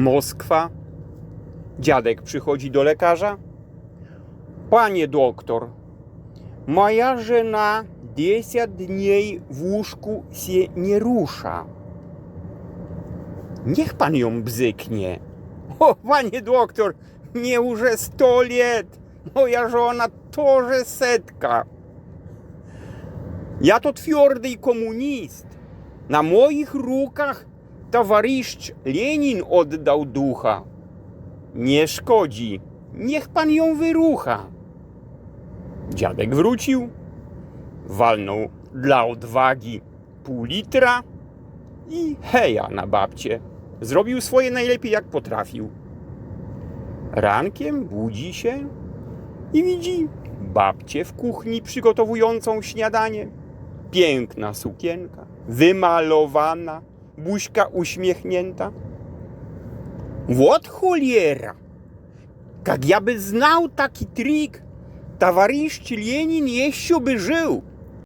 Moskwa. Dziadek przychodzi do lekarza. Panie doktor, moja żena 10 dni w łóżku się nie rusza. Niech pan ją bzyknie. O, panie doktor, nie już 100 lat. Moja żona to, że setka. Ja to twardy komunist. Na moich rukach towarzysz Lenin oddał ducha. Nie szkodzi. Niech pan ją wyrucha. Dziadek wrócił, walnął dla odwagi pół litra i heja na babcie. Zrobił swoje najlepiej jak potrafił. Rankiem budzi się i widzi babcię w kuchni przygotowującą śniadanie. Piękna sukienka, wymalowana, buźka uśmiechnięta. Вот cholera! Jak ja by znał taki trik, towarzysz Lenin jeszcze by żył.